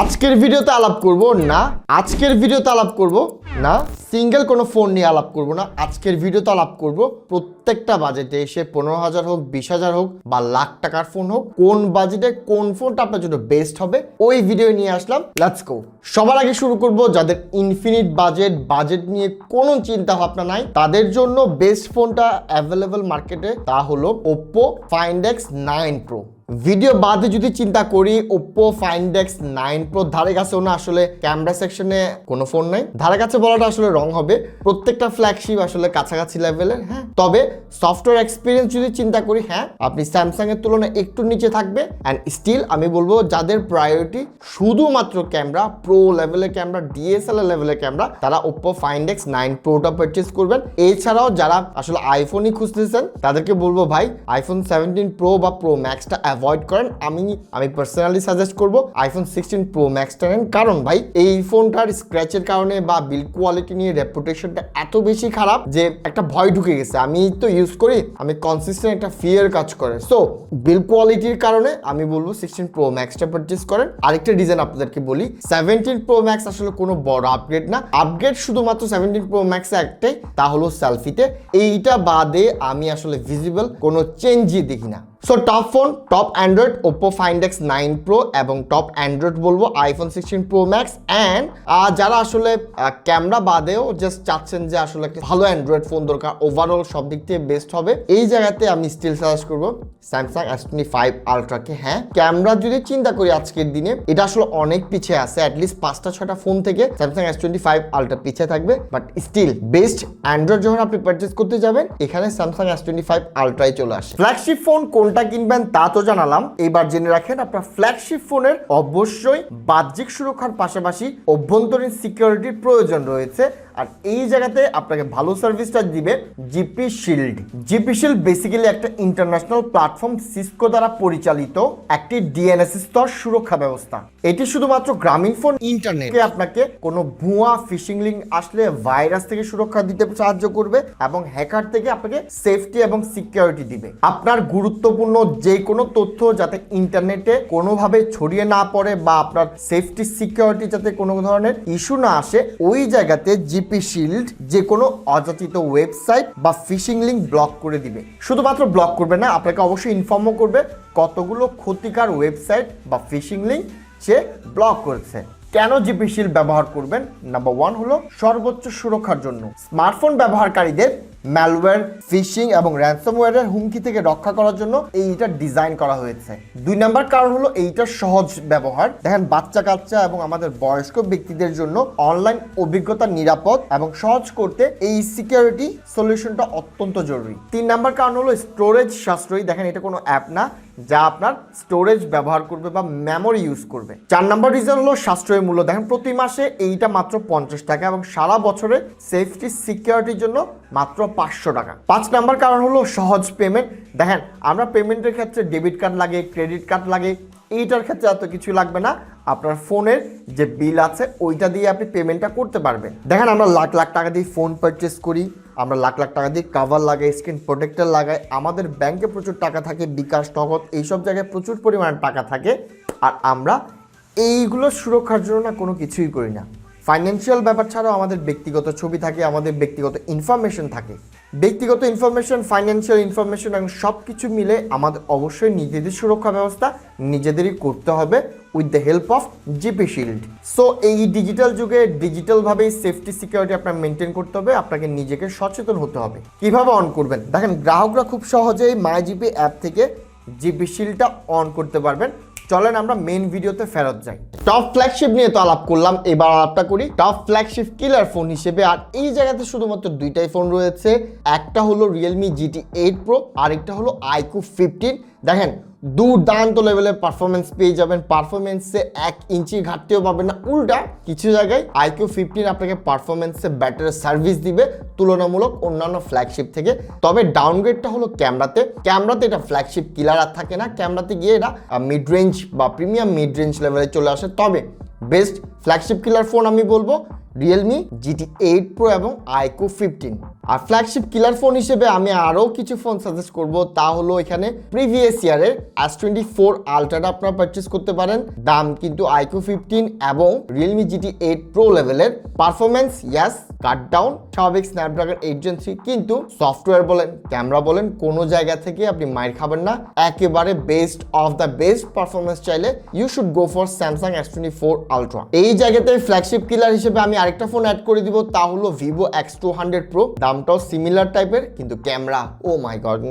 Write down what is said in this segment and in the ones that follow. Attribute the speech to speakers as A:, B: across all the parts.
A: আজকের ভিডিওতে আলাপ করব না। আজকের ভিডিওতে আলাপ করব না। সিঙ্গেল কোনো ফোন নিয়ে আলাপ করব না। আজকের ভিডিওতে আলাপ করব প্রত্যেকটা বাজেটে এসে পনেরো হাজার হোক, বিশ হাজার হোক বা লাখ টাকার ফোন হোক, কোন বাজেটে কোন ফোনটা আপনার জন্য বেস্ট হবে, ওই ভিডিও নিয়ে আসলাম। লেটস গো সবার আগে শুরু করব যাদের ইনফিনিট বাজেট বাজেট নিয়ে কোনো চিন্তা ভাবনা নাই, তাদের জন্য বেস্ট ফোনটা অ্যাভেলেবল মার্কেটে তা হলো Oppo Find X nine pro video বাদে যদি চিন্তা করি ওপ্পো ফাইন্ডেক্স নাইন প্রো ধারে কাছেও না আসলে ক্যামেরা সেকশনে কোনো ফোন নাই। ধারে কাছে বলাটা আসলে রং হবে। প্রত্যেকটা ফ্ল্যাগশিপ আসলে কাছাকাছি লেভেলের হ্যাঁ। তবে সফটওয়্যার এক্সপিরিয়েন্স যদি চিন্তা করি হ্যাঁ আপনি স্যামসাং এর তুলনায় একটু নিচে থাকবে। অ্যান্ড স্টিল আমি বলব যাদের প্রায়োরিটি শুধুমাত্র ক্যামেরা প্রো লেভেলের ক্যামেরা ডিএসএলআর লেভেলের ক্যামেরা তারা ওপ্পো ফাইন্ডেক্স নাইন প্রোটা পারচেস করবেন। এছাড়াও যারা আসলে আইফোনই খুঁজতেছেন, তাদেরকে বলব ভাই আইফোন সেভেন্টিন প্রো বা প্রো ম্যাক্সটা অ্যাভয়েড করেন, আমি আমি পার্সোনালি সাজেস্ট করব আইফোন সিক্সটিন প্রো ম্যাক্সটা নেন কারণ ভাই, এই ফোনটার স্ক্র্যাচের কারণে বা বিল কোয়ালিটি নিয়ে রেপুটেশনটা এত বেশি খারাপ যে একটা ভয় ঢুকে গেছে। আমি তো ইউজ করি, আমি কনসিস্টেন্ট একটা ফিয়ার কাজ করে। সো বিল কোয়ালিটির কারণে আমি বলব সিক্সটিন প্রো ম্যাক্সটা পারচেস করেন। আরেকটা ডিজাইন আপনাদেরকে বলি সেভেন্টিন প্রো ম্যাক্স আসলে কোনো বড় আপগ্রেড না। আপগ্রেড শুধুমাত্র সেভেন্টিন প্রো ম্যাক্সে একটাই, তা হলো সেলফিতে এইটা বাদে আমি আসলে ভিজিবল কোনো চেঞ্জই দেখি না। So top phone top Android Oppo Find X nine pro এবং টপ অ্যান্ড্রয়েড বলব iPhone sixteen pro max and যারা আসলে ক্যামেরা বাদেও জাস্ট চাচ্ছেন যে আসলে একটা ভালো অ্যান্ড্রয়েড ফোন দরকার ওভারঅল সব দিক থেকে বেস্ট হবে। এই জায়গাতে আমি স্টিল সাজেস্ট করব স্যামসাং এস টোয়েন্টি ফাইভ আলট্রাকে হ্যাঁ ক্যামেরা যদি চিন্তা করি আজকের দিনে, এটা আসলে অনেক পিছিয়ে আছে অ্যাটলিস্ট পাঁচটা ছটা ফোন থেকে Samsung S twenty five ultra পিছিয়ে থাকবে বাট স্টিল বেস্ট অ্যান্ড্রয়েড যখন আপনি পারচেস করতে যাবেন, এখানে স্যামসাং এস টোয়েন্টি ফাইভ আলট্রাই চলে আসে। ফ্ল্যাগশিপ ফোন কোনটা কিনবেন তা তো জানালাম। এবার জেনে রাখেন আপনার ফ্ল্যাগশিপ ফোনের অবশ্যই বাহ্যিক সুরক্ষার পাশাপাশি অভ্যন্তরীণ সিকিউরিটির প্রয়োজন রয়েছে। আর এই জায়গাতে আপনাকে ভালো সার্ভিসটা দিবে GP shield. GP shield basically একটা ইন্টারন্যাশনাল প্ল্যাটফর্ম সিসকো দ্বারা পরিচালিত একটি ডিএনএস স্তর সুরক্ষা ব্যবস্থা। এটি শুধুমাত্র গ্রামীণ ফোন ইন্টারনেটকে আপনাকে কোনো ভুয়া ফিশিং লিঙ্ক আসলে ভাইরাস থেকে সুরক্ষা দিতে সাহায্য করবে এবং হ্যাকার থেকে আপনাকে সেফটি এবং সিকিউরিটি দিবে। আপনার গুরুত্বপূর্ণ যে কোনো তথ্য যাতে ইন্টারনেটে কোনোভাবে ছড়িয়ে না পড়ে বা আপনার সেফটি সিকিউরিটি যাতে কোনো ধরনের ইস্যু না আসে ওই জায়গাতে জিপি শিল্ড যে কোনো অযাচিত ওয়েবসাইট বা ফিশিং লিঙ্ক ব্লক করে দিবে। শুধুমাত্র ব্লক করবে না, আপনাকে অবশ্যই ইনফর্মও করবে কতগুলো ক্ষতিকার ওয়েবসাইট বা ফিশিং লিঙ্ক সে ব্লক করেছে। কেন জিপি শিল্ড ব্যবহার করবেন? নাম্বার ওয়ান হলো সর্বোচ্চ সুরক্ষার জন্য। স্মার্টফোন ব্যবহারকারীদের ম্যালওয়্যার ফিশিং এবং র্যানসমওয়্যারের হুমকি থেকে রক্ষা করার জন্য এইটা ডিজাইন করা হয়েছে। দুই নাম্বার কারণ হলো এইটার সহজ ব্যবহার। দেখেন বাচ্চা কাচ্চা এবং আমাদের বয়স্ক ব্যক্তিদের জন্য অনলাইন অভিজ্ঞতা নিরাপদ এবং সহজ করতে এই সিকিউরিটি সলিউশনটা অত্যন্ত জরুরি। তিন নাম্বার কারণ হলো স্টোরেজ সাশ্রয়ী। দেখেন, এটা কোনো অ্যাপ না। যা আপনার স্টোরেজ ব্যবহার করবে বা মেমোরি ইউজ করবে। চার নাম্বার রিজন হলো সাশ্রয়ী মূল্য। দেখেন, প্রতি মাসে এইটা মাত্র পঞ্চাশ টাকা এবং সারা বছরে সেফটি সিকিউরিটির জন্য মাত্র পাঁচশো টাকা। পাঁচ নাম্বার কারণ হলো সহজ পেমেন্ট দেখেন, আমরা পেমেন্টের ক্ষেত্রে ডেবিট কার্ড লাগে ক্রেডিট কার্ড লাগে, এইটার ক্ষেত্রে এত কিছু লাগবে না। আপনার ফোনের যে বিল আছে, ওইটা দিয়ে আপনি পেমেন্টটা করতে পারবেন। দেখেন, আমরা লাখ লাখ টাকা দিয়ে ফোন পারচেস করি। আমরা লাখ লাখ টাকা দিয়ে কাভার লাগাই স্ক্রিন প্রোটেক্টর লাগাই, আমাদের ব্যাংকে প্রচুর টাকা থাকে, বিকাশ, নগদ, এইসব জায়গায় প্রচুর পরিমাণে টাকা থাকে। আর আমরা এইগুলো সুরক্ষার জন্য না কোনো কিছুই করি না। ফাইন্যান্সিয়াল ব্যাপার ছাড়াও আমাদের ব্যক্তিগত ছবি থাকে, আমাদের ব্যক্তিগত ইনফরমেশন থাকে। ব্যক্তিগত ইনফরমেশন ফাইন্যান্সিয়াল ইনফরমেশন এবং সব কিছু মিলে আমাদের অবশ্যই নিজেদের সুরক্ষা ব্যবস্থা নিজেদেরই করতে হবে with the help of GP shield so এই ডিজিটাল যুগে ডিজিটালভাবেই সেফটি সিকিউরিটি আপনার মেনটেন করতে হবে, আপনাকে নিজেকে সচেতন হতে হবে। কীভাবে অন করবেন? দেখেন, গ্রাহকরা খুব সহজেই মাই জিপি অ্যাপ থেকে জিপি শিল্ডটা অন করতে পারবেন। চলেন আমরা মেন ভিডিওতে ফেরত যাই। টপ ফ্ল্যাগশিপ নিয়ে তো আলাপ করলাম, এবার আলাপটা করি। টপ ফ্ল্যাগশিপ কিলার ফোন হিসেবে আর এই জায়গাতে শুধুমাত্র দুইটাই ফোন রয়েছে। একটা হলো রিয়েলমি জিটি এইট প্রো আরেকটা হলো আইকু ফিফটিন দেখেন, দুর্দান্ত লেভেলের পারফরমেন্স পেয়ে যাবেন। পারফরমেন্সে এক ইঞ্চি ঘাটতিও পাবেন না। উল্টা কিছু জায়গায় আইকিউ ফিফটিন আপনাকে পারফরমেন্সে ব্যাটারি সার্ভিস দিবে, তুলনামূলক অন্যান্য ফ্ল্যাগশিপ থেকে। তবে ডাউনগ্রেডটা হলো ক্যামেরাতে। ক্যামেরাতে এটা ফ্ল্যাগশিপ কিলার আর থাকে না। ক্যামেরাতে গিয়ে এটা মিড রেঞ্জ বা প্রিমিয়াম মিড রেঞ্জ লেভেলে চলে আসে। তবে বেস্ট ফ্ল্যাগশিপ কিলার ফোন আমি বলব রিয়েলমি জিটি এইট প্রো এবং আইকো ফিফটিন আর ফ্ল্যাগশিপ কিলার ফোন হিসেবে আমি আরও কিছু ফোন সাজেস্ট করব, তা হলো এখানে প্রিভিয়াস ইয়ারের এস টোয়েন্টি ফোর আলট্রাটা আপনারা পারচেস করতে পারেন। দাম কিন্তু আইকো ফিফটিন এবং রিয়েলমি জিটি এইট প্রো লেভেলের পারফরমেন্স ইয়াস কাট ডাউন স্বাভাবিক স্ন্যাপড্রাগন এইট জেন থ্রি কিন্তু সফটওয়্যার বলেন ক্যামেরা বলেন, কোনো জায়গা থেকে আপনি মাইর খাবেন না। একেবারে best of the best performance চাইলে you should go for Samsung S twenty four ultra এই জায়গাতে ফ্ল্যাগশিপ কিলার হিসেবে আমি আরেকটা ফোন অ্যাড করে দিব, তা হলো Vivo X two hundred pro দামটাও সিমিলার টাইপের কিন্তু ক্যামেরা ও মাই গড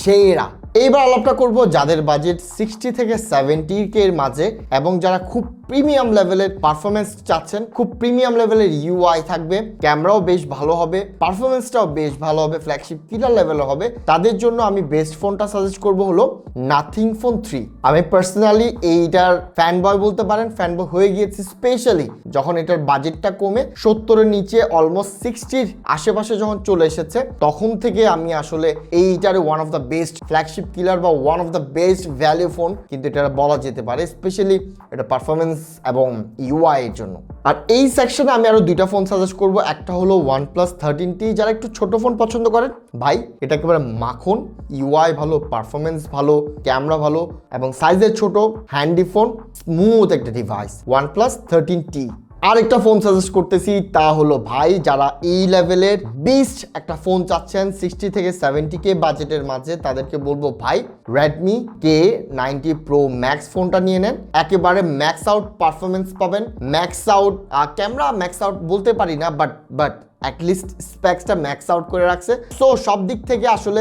A: সেরা। এইবার আলাপটা করব যাদের বাজেট সিক্সটি থেকে সেভেন্টি কে এর মাঝে, এবং যারা খুব প্রিমিয়াম লেভেলের পারফরমেন্স চাচ্ছেন, খুব প্রিমিয়াম লেভেলের ইউআই থাকবে ক্যামেরাও বেশ ভালো হবে পারফরমেন্সটাও বেশ ভালো হবে ফ্ল্যাগশিপ কিলার লেভেলের হবে। তাদের জন্য আমি বেস্ট ফোনটা সাজেস্ট করব হলো নাথিং ফোন থ্রি আমি পার্সোনালি এইটার ফ্যান বয় বলতে পারেন ফ্যান বয় হয়ে গিয়েছি স্পেশালি যখন এটার বাজেটটা কমে, সত্তরের নিচে অলমোস্ট সিক্সটির আশেপাশে যখন চলে এসেছে, তখন থেকে আমি আসলে এইটার one of the best flagship killer বা one of the best value phone কিন্তু এটা বলা যেতে পারে। স্পেশালি এটা পারফরমেন্স এবং ইউআই এর জন্য। আর এই সেকশনে আমি আরও দুইটা ফোন সাজেস্ট করব। একটা হলো ওয়ান প্লাস থার্টিন টি যারা একটু ছোট ফোন পছন্দ করেন, ভাই, এটা একেবারে মাখন। ইউআই ভালো পারফরমেন্স ভালো ক্যামেরা ভালো এবং সাইজের ছোট হ্যান্ডি ফোন স্মুথ একটা device one plus thirteen T আরেকটা ফোন সাজেস্ট করতেছি, তা হলো ভাই, যারা এই লেভেলের বেস্ট একটা ফোন চাচ্ছেন সিক্সটি থেকে সেভেন্টি কে বাজেটের মাঝে, তাদেরকে বলব ভাই Redmi K ninety pro max ফোনটা নিয়ে নেন। একেবারে ম্যাক্স আউট পারফরমেন্স পাবেন। Max out camera max out বলতে পারি না বাট বাট অ্যাটলিস্ট স্পেক্সটা ম্যাক্স আউট করে রাখছে। সো সব দিক থেকে আসলে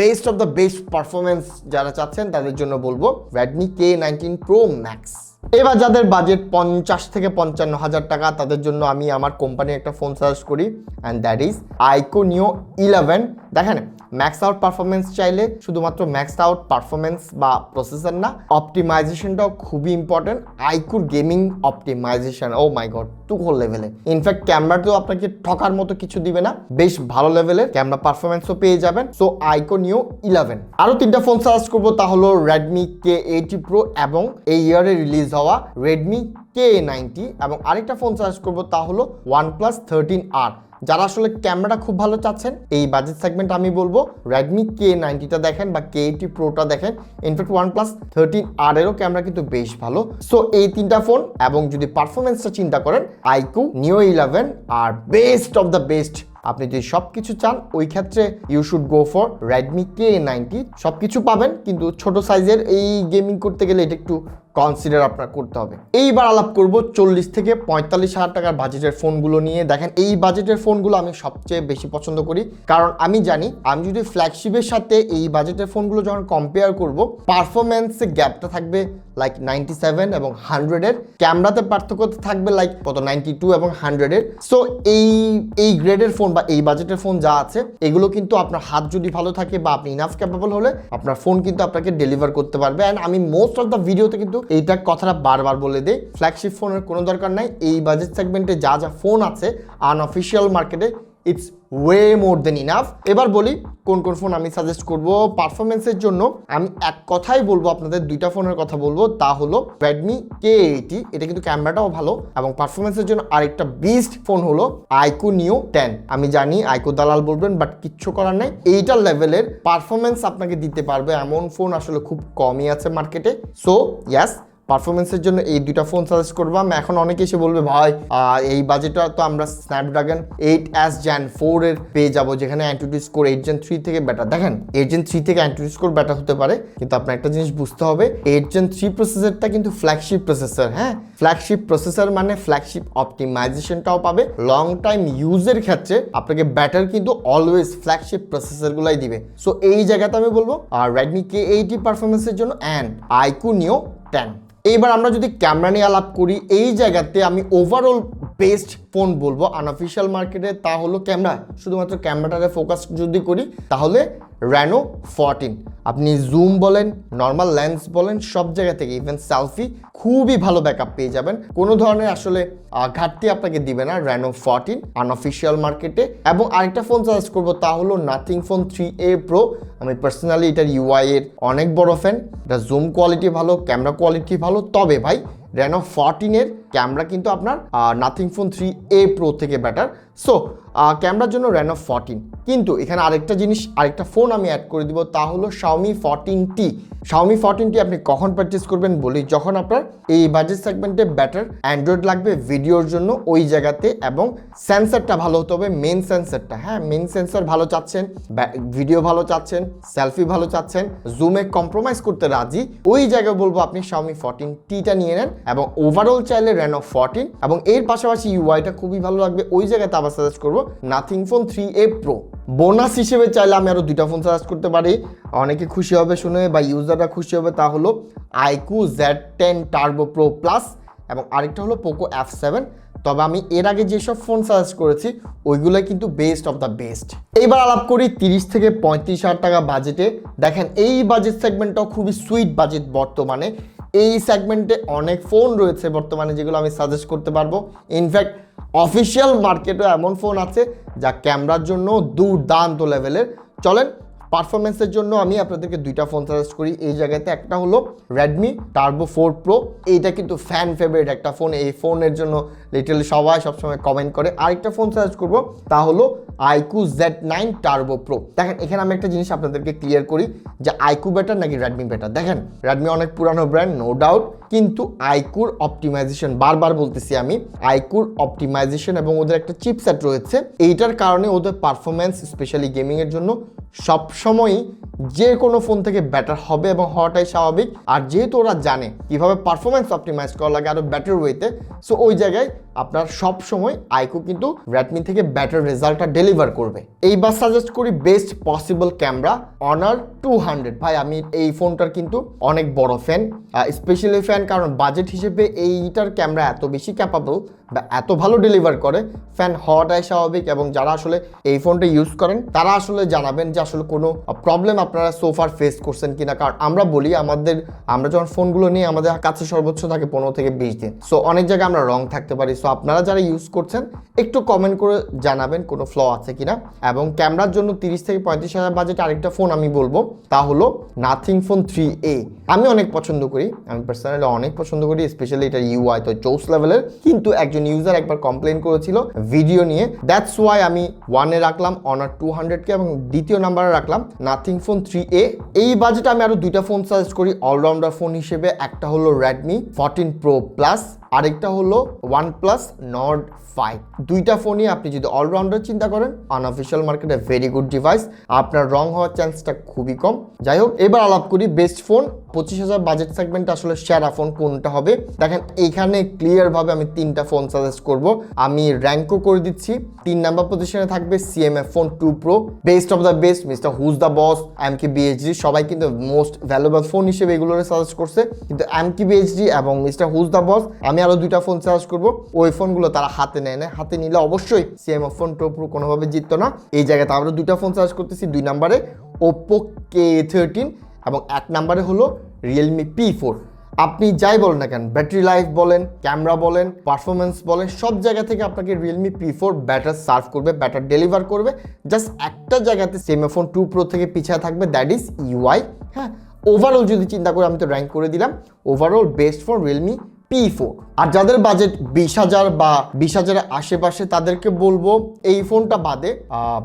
A: best of the best performance যারা চাচ্ছেন, তাদের জন্য বলব Redmi K nineteen pro max এবার যাদের বাজেট পঞ্চাশ থেকে পঞ্চান্ন হাজার টাকা, তাদের জন্য আমি আমার কোম্পানির একটা ফোন সাজেস্ট করি and that is iQOO neo eleven দেখেন ম্যাক্স আউট পারফরমেন্স চাইলে শুধুমাত্র ম্যাক্স আউট পারফরমেন্স বা প্রসেসর না অপটিমাইজেশনটাও খুবই ইম্পর্টেন্ট আইকুর gaming optimization O my god টুকোল লেভেলে ইনফ্যাক্ট ক্যামেরাতেও আপনাকে ঠকার মতো কিছু দিবে না। বেশ ভালো লেভেলের ক্যামেরা পারফরমেন্সও পেয়ে যাবেন। সো আইকো নিও ইলেভেন আরও তিনটা ফোন সার্চ করব, তা হলো রেডমি কে এইটি প্রো এবং এই ইয়ারে রিলিজ হওয়া রেডমি কে নাইনটি এবং আরেকটা ফোন সার্চ করব তা হলো ওয়ান প্লাস থার্টিন আর যারা আসলে ক্যামেরা খুব ভালো চাচ্ছেন, এই বাজেট সেগমেন্ট আমি বলব। রেডমি কে নাইনটিটা দেখেন বা কে এইটি প্রোটা দেখেন। ইনফ্যাক্ট ওয়ান প্লাস থার্টিন আর এরও ক্যামেরা কিন্তু বেশ ভালো। সো এই তিনটা ফোন এবং যদি পারফরমেন্সটা চিন্তা করেন, আইকু নিও ইলেভেন আর বেস্ট অফ দ্য বেস্ট আপনি যদি সব কিছু চান, ওই ক্ষেত্রে you should go for Redmi K ninety সব কিছু পাবেন, কিন্তু ছোট সাইজের এই গেমিং করতে গেলে এটা একটু কনসিডার আপনার করতে হবে। এইবার আলাপ করব চল্লিশ থেকে পঁয়তাল্লিশ হাজার টাকার বাজেটের ফোনগুলো নিয়ে। দেখেন, এই বাজেটের ফোনগুলো আমি সবচেয়ে বেশি পছন্দ করি। কারণ আমি জানি, আমি যদি ফ্ল্যাগশিপের সাথে এই বাজেটের ফোনগুলো যখন কম্পেয়ার করব পারফরমেন্সে গ্যাপটা থাকবে লাইক নাইনটি সেভেন এবং হান্ড্রেডের ক্যামেরাতে পার্থক্য থাকবে লাইক কত? নাইনটি টু এবং হান্ড্রেডের সো এই এই গ্রেডের ফোন বা এই বাজেটের ফোন যা আছে, এগুলো কিন্তু আপনার হাত যদি ভালো থাকে বা আপনি ইনাফ ক্যাপেবল হলে, আপনার ফোন কিন্তু আপনাকে ডেলিভার করতে পারবে। অ্যান্ড আমি মোস্ট অফ দ্য ভিডিওতে কিন্তু এইটা কথাটা বারবার বলে দে ফ্ল্যাগশিপ ফোনের কোনো দরকার নাই। এই বাজেট সেগমেন্টে যা যা ফোন আছে আনঅফিসিয়াল মার্কেটে it's way more than enough এবার বলি কোন কোন ফোন আমি সাজেস্ট করব পারফরমেন্সের জন্য। আমি এক কথাই বলব আপনাদের, দুইটা ফোনের কথা বলব। তা হলো রেডমি কে এইটি এটা কিন্তু ক্যামেরাটাও ভালো। এবং পারফরমেন্সের জন্য আরেকটা বেস্ট ফোন হলো আইকো নিও টেন আমি জানি আইকো দালাল বলবেন বাট কিচ্ছু করার নাই। এইটার লেভেলের পারফরমেন্স আপনাকে দিতে পারবে। এমন ফোন আসলে খুব কমই আছে মার্কেটে সো ইয়াস পারফরমেন্সের জন্য এই দুটা ফোন সাজেস্ট করব। আমি এখন অনেকে এসে বলবে, ভাই এই বাজেটটা তো আমরা Snapdragon eight S gen four এর পেয়ে যাব, যেখানে AnTuTu score eight gen three থেকে বেটার দেখেন এইট জেন থ্রি থেকে অ্যান্টিটি স্কোর বেটার হতে পারে, কিন্তু আপনার একটা জিনিস বুঝতে হবে এইট জেন থ্রি প্রসেসরটা কিন্তু ফ্ল্যাগশিপ প্রসেসর হ্যাঁ? ফ্ল্যাগশিপ প্রসেসর মানে ফ্ল্যাগশিপ অপটিমাইজেশনটাও পাবে। লং টাইম ইউজের ক্ষেত্রে আপনাকে ব্যাটার কিন্তু অলওয়েজ ফ্ল্যাগশিপ প্রসেসরগুলাই দিবে। সো এই জায়গাতে আমি বলব আর রেডমি কে এইটি পারফরমেন্সের জন্য অ্যান্ড আইকু নিও টেন এইবার আমরা যদি ক্যামেরা নিয়ে আলাপ করি এই জায়গাতে আমি ওভারঅল বেস্ট ফোন বলব আনঅফিসিয়াল মার্কেটে তা হলো ক্যামেরা শুধুমাত্র ক্যামেরাটাতে ফোকাস যদি করি, তাহলে র্যানো ফোরটিন আপনি জুম বলেন নর্মাল লেন্স বলেন, সব জায়গা থেকে ইভেন সেলফি খুবই ভালো ব্যাকআপ পেয়ে যাবেন। কোনো ধরনের আসলে ঘাটতি আপনাকে দিবে না র্যানো ফোরটিন আনঅফিসিয়াল মার্কেটে এবং আরেকটা ফোন সাজেস্ট করব, তা হলো Nothing phone three A pro আমি পার্সোনালি এটার ইউআই এর অনেক বড় ফ্যান এটা জুম কোয়ালিটি ভালো ক্যামেরা কোয়ালিটি ভালো। তবে ভাই রেনো ফর্টিনের ক্যামেরা কিন্তু আপনার Nothing phone three A pro থেকে বেটার সো ক্যামেরার জন্য রেনো ফোরটিন কিন্তু এখানে আরেকটা জিনিস, আরেকটা ফোন আমি অ্যাড করে দিব, তা হলো Xiaomi fourteen T Xiaomi fourteen T আপনি কখন পারচেস করবেন বলি যখন আপনার এই বাজেট সেগমেন্টে বেটার অ্যান্ড্রয়েড লাগবে ভিডিওর জন্য ওই জায়গাতে এবং সেন্সারটা ভালো হতে হবে মেন সেন্সারটা হ্যাঁ মেন সেন্সার ভালো চাচ্ছেন ভিডিও ভালো চাচ্ছেন সেলফি ভালো চাচ্ছেন জুমে কম্প্রোমাইজ করতে রাজি, ওই জায়গায় বলব আপনি শাওমি ফোরটিন টিটা নিয়ে নেন এবং ওভারঅল চাইলে রেনো ফোরটিন এবং এর পাশাপাশি ইউআইটা খুবই ভালো লাগবে, ওই জায়গাতে আবার সাজেস্ট করব Nothing phone three A pro bonus হিসেবে চাইলে আমি আরও দুইটা ফোন সাজেস্ট করতে পারি। অনেকে খুশি হবে শুনে বা ইউজাররা খুশি হবে, তা হলো iQOO Z ten turbo pro plus এবং আরেকটা হলো পোকো এফ সেভেন তবে আমি এর আগে যেসব ফোন সাজেস্ট করেছি ওইগুলো কিন্তু বেস্ট অফ দ্য বেস্ট এইবার আলাপ করি তিরিশ থেকে পঁয়ত্রিশ হাজার টাকা বাজেটে দেখেন, এই বাজেট সেগমেন্টটাও খুবই সুইট বাজেট বর্তমানে। এই সেগমেন্টে অনেক ফোন রয়েছে বর্তমানে যেগুলো আমি সাজেস্ট করতে পারব। ইনফ্যাক্ট অফিসিয়াল মার্কেটও এমন ফোন আছে যা ক্যামেরার জন্য দুর্দান্ত লেভেলের চলেন পারফরমেন্সের জন্য আমি আপনাদেরকে দুইটা ফোন সাজেস্ট করি। এই জায়গাতে একটা হলো রেডমি টার্বো ফোর প্রো এইটা কিন্তু ফ্যান ফেভারিট একটা ফোন এই ফোনের জন্য লিটারালি সবাই সবসময় কমেন্ট করে। আরেকটা ফোন সাজেস্ট করব, তা হলো iQOO Z nine turbo pro দেখেন, এখানে আমি একটা জিনিস আপনাদেরকে ক্লিয়ার করি যে আইকু বেটার নাকি রেডমি বেটার দেখেন রেডমি অনেক পুরানো ব্র্যান্ড নো ডাউট কিন্তু আইকুর অপটিমাইজেশন বারবার বলতেছি আমি আইকুর অপটিমাইজেশন এবং ওদের একটা চিপসেট রয়েছে, এইটার কারণে ওদের পারফরমেন্স স্পেশালি গেমিংয়ের জন্য, সবসময়ই যে কোনো ফোন থেকে বেটার হবে এবং হওয়াটাই স্বাভাবিক। আর যেহেতু ওরা জানে কীভাবে পারফরমেন্স অপটিমাইজ করা লাগে আরও ব্যাটার ওয়েতে সো ওই জায়গায় আপনার সব সময় আইকো কিন্তু রেডমি থেকে ব্যাটার রেজাল্টটা ডেলিভার করবে। এইবার সাজেস্ট করি best possible camera Honor two hundred ভাই, আমি এই ফোনটার কিন্তু অনেক বড় ফ্যান স্পেশালি ফ্যান কারণ বাজেট হিসেবে এইটার ক্যামেরা এত বেশি ক্যাপাবল বা এত ভালো ডেলিভার করে ফ্যান হওয়াটাই স্বাভাবিক এবং যারা আসলে এই ফোনটা ইউজ করেন, তারা আসলে জানাবেন যে আসলে কোনো প্রবলেম আপনারা সোফার ফেস করছেন কিনা। কারণ আমরা বলি আমাদের, আমরা যখন ফোনগুলো নিয়ে আমাদের কাছে সর্বোচ্চ থাকে পনেরো থেকে বিশ দিন। সো অনেক জায়গায় আমরা রং থাকতে পারি। সো আপনারা যারা ইউজ করছেন, একটু কমেন্ট করে জানাবেন কোনো ফ্ল আছে কিনা। এবং ক্যামেরার জন্য তিরিশ থেকে পঁয়ত্রিশ হাজার বাজেট আরেকটা ফোন আমি বলব, তা হলো নাথিং ফোন থ্রি এ আমি অনেক পছন্দ করি, আমি পার্সোনালি অনেক পছন্দ করি স্পেশালি এটা ইউআই তো চৌস লেভেলের কিন্তু একজন ইউজার একবার কমপ্লেন করেছিল ভিডিও নিয়ে। দ্যাটস ওয়াই আমি ওয়ানে রাখলাম অনার টু হান্ড্রেডকে এবং দ্বিতীয় নাম্বারে রাখলাম নাথিং ফোন থ্রি এ এই বাজেটে আমি আরও দুইটা ফোন সাজেস্ট করি অলরাউন্ডার ফোন হিসেবে। একটা হলো রেডমি ফোরটিন প্রো প্লাস আরেকটা হলো ওয়ান প্লাস নট ফাইভ দুইটা ফোনই আপনি যদি অলরাউন্ডার চিন্তা করেন আনঅফিসিয়াল মার্কেটে ভেরি গুড ডিভাইস আপনার রং হওয়ার চান্সটা খুবই কম। যাই হোক, এবার আলাপ করি বেস্ট ফোন পঁচিশ হাজার বাজেট সেগমেন্ট আসলে সেরা ফোন কোনটা হবে? দেখেন, এখানে ক্লিয়ারভাবে আমি তিনটা ফোন সাজেস্ট করব। আমি র্যাঙ্কও করে দিচ্ছি। তিন নাম্বার পজিশনে থাকবে CMF phone two pro best of the best mister who's the boss M K BHD সবাই কিন্তু মোস্ট ভ্যালুয়েবল ফোন হিসেবে এগুলোর সাজেস্ট করছে। কিন্তু এম কি বিএইচডি এবং মিস্টার হুজ দ্য বস আমি আরও দুইটা ফোন সাজেস্ট করব। ওই ফোনগুলো তারা হাতে নেয় না। হাতে নিলে অবশ্যই সিএমএফ ফোন টু প্রো কোনোভাবে জিততো না। এই জায়গাতে আমরা দুইটা ফোন সাজেস্ট করতেছি, দুই নাম্বারে ওপো কে থার্টিন এবং এক নাম্বারে হলো রিয়েলমি পি ফোর আপনি যাই বলেন না কেন ব্যাটারি লাইফ বলেন ক্যামেরা বলেন পারফরমেন্স বলেন, সব জায়গা থেকে আপনাকে Realme P four better serve করবে ব্যাটার ডেলিভার করবে। জাস্ট একটা জায়গাতে সেমেফোন টু প্রো থেকে পিছিয়ে থাকবে দ্যাট ইজ ইউআই হ্যাঁ ওভারঅল যদি চিন্তা করে আমি তো র্যাঙ্ক করে দিলাম overall best for Realme P four আর যাদের বাজেট বিশ হাজার বা বিশ হাজারের আশেপাশে, তাদেরকে বলব এই ফোনটা বাদে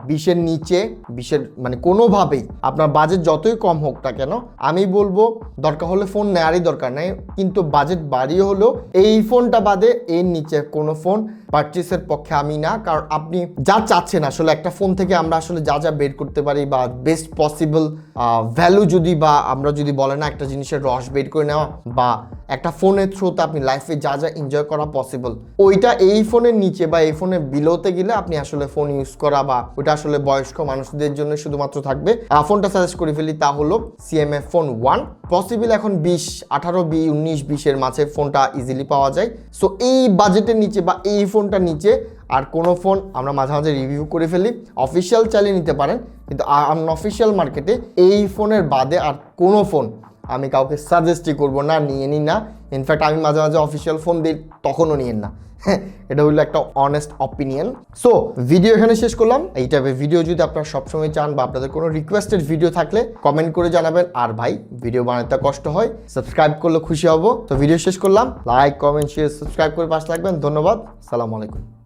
A: বিশের নিচে, বিশের মানে কোনোভাবেই আপনার বাজেট যতই কম হোক না কেন, আমি বলব দরকার হলে ফোন নেয়ারই দরকার নেই। কিন্তু বাজেট বাড়িয়ে হলেও এই ফোনটা বাদে এর নিচে কোনো ফোন পারচেসের পক্ষে আমি না, কারণ আপনি যা চাচ্ছেন, আসলে একটা ফোন থেকে আমরা আসলে যা যা বের করতে পারি বা বেস্ট পসিবল ভ্যালু যদি বা আমরা যদি বলে না একটা জিনিসের রস বের করে নেওয়া বা একটা ফোনের থ্রুতে আপনি লাইফে যা যা এনজয় করা পসিবল ওইটা এই ফোনের নিচে বা এই ফোনের বিলোতে গেলে আপনি আসলে ফোন ইউজ করা বা ওটা আসলে বয়স্ক মানুষদের জন্য শুধুমাত্র থাকবে। ফোনটা সাজেস্ট করে ফেলি তা হলো সিএমএফ ফোন ওয়ান পসিবল এখন বিশ, আঠারো বি উনিশ, বিশের মাঝে ফোনটা ইজিলি পাওয়া যায়। সো এই বাজেটের নিচে বা এই ফোনটার নিচে আর কোনো ফোন আমরা মাঝে মাঝে রিভিউ করে ফেলি। অফিসিয়াল চালিয়ে নিতে পারেন, কিন্তু আনঅফিসিয়াল মার্কেটে এই ফোনের বাদে আর কোনো ফোন আমি কাউকে সাজেস্টই করব না, নিয়ে নিন না। ইনফ্যাক্ট আমি মাঝে মাঝে অফিসিয়াল ফোন দিই, তখনও নিয়েন না। এটা হলো একটা অনেস্ট অপিনিয়ন সো ভিডিও এখানে শেষ করলাম। এই টাইপের ভিডিও যদি আপনারা সবসময় চান বা আপনাদের কোনো রিকোয়েস্টেড ভিডিও থাকলে কমেন্ট করে জানাবেন। আর ভাই ভিডিও বানাতে কষ্ট হয় সাবস্ক্রাইব করলে খুশি হব। তো ভিডিও শেষ করলাম। লাইক কমেন্ট শেয়ার সাবস্ক্রাইব করে পাশে থাকবেন। ধন্যবাদ। সালাম আলাইকুম।